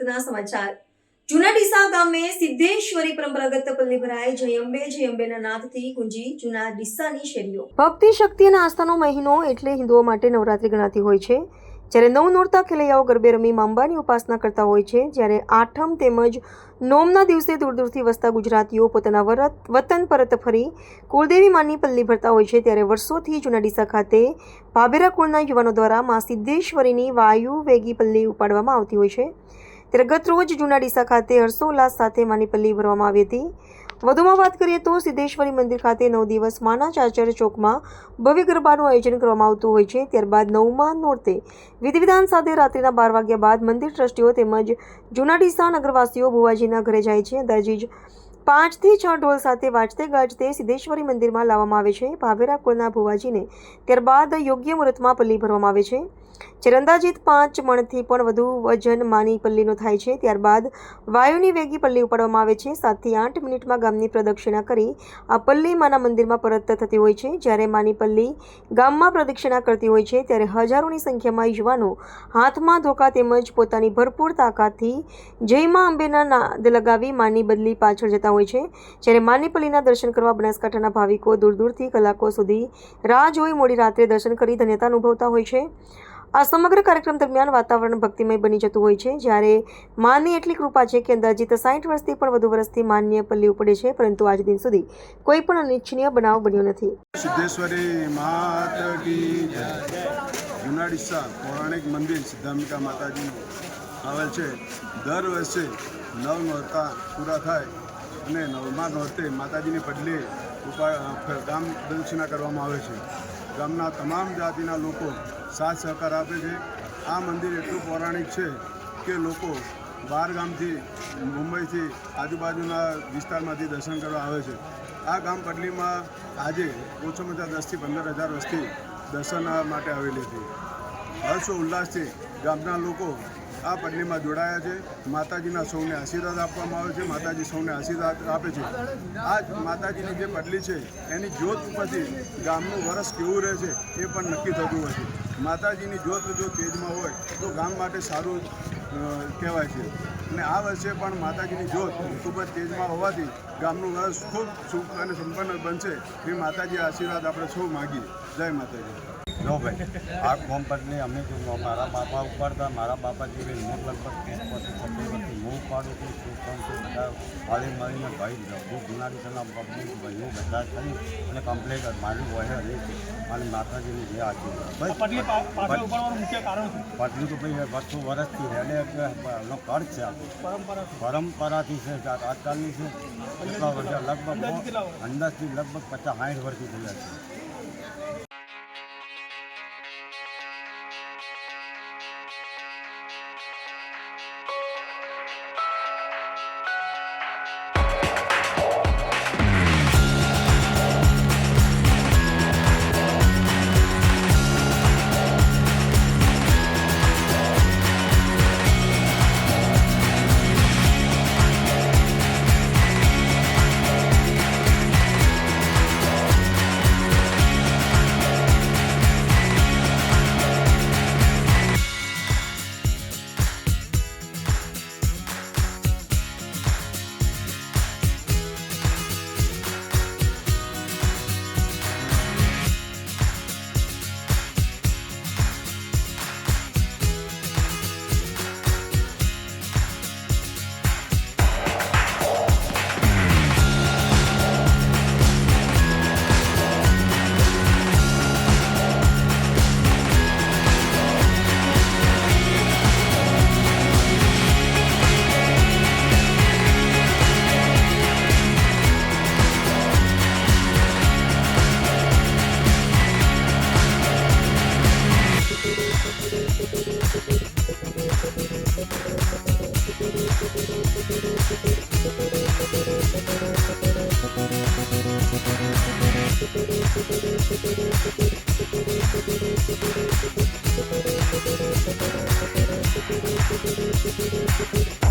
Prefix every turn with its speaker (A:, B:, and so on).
A: આગળના સમાચાર. જૂના ગામે સિદ્ધેશ્વરી પરંપરાગત પલ્લી ભરાય જય અંબે જય અંબેના નાદથી ગુંજી જૂના શેરીઓ. ભક્તિ શક્તિ અને આસ્થાનો મહિનો એટલે હિન્દુઓ માટે નવરાત્રી ગણાતી હોય છે. જ્યારે નવ નોરતા ખેલૈયાઓ ગરબે રમી માંબાની ઉપાસના કરતા હોય છે, જ્યારે આઠમ તેમજ નોમના દિવસે દૂર દૂરથી વસતા ગુજરાતીઓ પોતાના વરત, વતન પરત ફરી કુળદેવી માની પલ્લી ભરતા હોય છે, ત્યારે વર્ષોથી જૂના ડીસા ખાતે ભાભેરા કુળના યુવાનો દ્વારા મા સિદ્ધેશ્વરીની વાયુ વેગી પલ્લી ઉપાડવામાં આવતી હોય છે. ત્યારે ગત રોજ જૂના ડીસા ખાતે હર્ષોલ્લાસ સાથે માની પલ્લી ભરવામાં આવી હતી. વધુમાં વાત કરીએ તો સિદ્ધેશ્વરી મંદિર ખાતે નવ દિવસ માના ચાચર ચોકમાં ભવ્ય ગરબાનું આયોજન કરવામાં આવતું હોય છે. ત્યારબાદ નવમાં નોરતે વિધિવિધાન સાથે રાત્રિના બાર વાગ્યા બાદ મંદિર ટ્રસ્ટીઓ તેમજ જૂના ડીસા નગરવાસીઓ ભુવાજીના ઘરે જાય છે. અંદાજે જ પાંચથી છ ઢોલ સાથે વાજતે ગાજતે સિદ્ધેશ્વરી મંદિરમાં લાવવામાં આવે છે. ભાવેરા કુળના ભુવાજીને ત્યારબાદ યોગ્ય મુહૂર્તમાં પલ્લી ભરવામાં આવે છે. જ્યારે અંદાજિત પાંચ મણથી પણ વધુ વજન માની પલ્લીનો થાય છે. ત્યારબાદ વાયુની વેગી પલ્લી ઉપાડવામાં આવે છે. સાતથી આઠ મિનિટમાં ગામની પ્રદક્ષિણા કરી આ પલ્લી માના મંદિરમાં પરત થતી હોય છે. જ્યારે માની પલ્લી ગામમાં પ્રદક્ષિણા કરતી હોય છે, ત્યારે હજારોની સંખ્યામાં યુવાનો હાથમાં ધોકા તેમજ પોતાની ભરપૂર તાકાતથી જયમાં અંબેના નાદ લગાવી માની બદલી પાછળ જતા હોય છે. જ્યારે માની પલ્લીના દર્શન કરવા બનાસકાંઠાના ભાવિકો દૂર દૂરથી કલાકો સુધી રાહ જોઈ મોડી રાત્રે દર્શન કરી ધન્યતા અનુભવતા હોય છે. આ સમગ્ર કાર્યક્રમ દરમિયાન વાતાવરણ ભક્તિમય બની જતું હોય છે. જ્યારે માની એટલી કૃપા છે કે અંદાજિત સાઠ વર્ષથી પણ વધુ વર્ષથી માન્ય પલ્લી ઉપડે છે, પરંતુ આજ દિન સુધી કોઈ પણ અનિચ્છનીય બનાવ બન્યો નથી.
B: પૌરાણિક મંદિર સિદ્ધાંબિકા માતાજીનું આવેલ છે. દર વર્ષે નવ નોરતા પૂરા થાય અને નવમા નોરતે માતાજીની ઉપા ગામ પ્રદક્ષિણા કરવામાં આવે છે. ગામના તમામ જાતિના લોકો સાથ સહકાર આપે છે. આ મંદિર એટલું પૌરાણિક છે કે લોકો બહાર ગામથી મુંબઈથી આજુબાજુના વિસ્તારમાંથી દર્શન કરવા આવે છે. આ ગામ પડલીમાં આજે ઓછામાં ઓછા દસથી પંદર હજાર વસ્તી દર્શન માટે આવેલી હતી હર્ષો ઉલ્લાસથી ગામના લોકો આ પટલીમાં જોડાયા છે. માતાજીના સૌને આશીર્વાદ આપવામાં આવે છે. માતાજી સૌને આશીર્વાદ આપે છે. આ માતાજીની જે પટલી છે, એની જ્યોત ઉપરથી ગામનું વરસ કેવું રહે છે, એ પણ નક્કી થતું હોય છે. માતાજીની જ્યોત જો તેજમાં હોય, તો ગામ માટે સારું કહેવાય છે. અને આ વર્ષે પણ માતાજીની જ્યોત ખૂબ જ તેજમાં હોવાથી ગામનું વર્ષ ખૂબ સુખ અને સંપન્ન બનશે. એ માતાજી આશીર્વાદ આપણે સૌ માગીએ. જય માતાજી.
C: જો ભાઈ આ કોમ પટલી અમે જો મારા બાપા ઉપાડતા મારા બાપા જેવી હું લગભગ ત્રીસ છવ્વીસ વર્ષથી હું ઉપાડું છું શું કામ છું બધા વાળી મળીને ભાઈ હું જુનાડી સના પબ્લિક ભાઈઓ બધા થઈ અને કમ્પ્લેટ મારી વહે રહી છે અને માતાજીની જે બસ
D: પટલી
C: તો ભાઈ બસો વર્ષથી એને એટલે એનો કર છે આપણો પરંપરાથી છે આજકાલની છે. લગભગ અંદાજથી લગભગ પચાસ સાઠ વર્ષથી થયા છે. Thank you.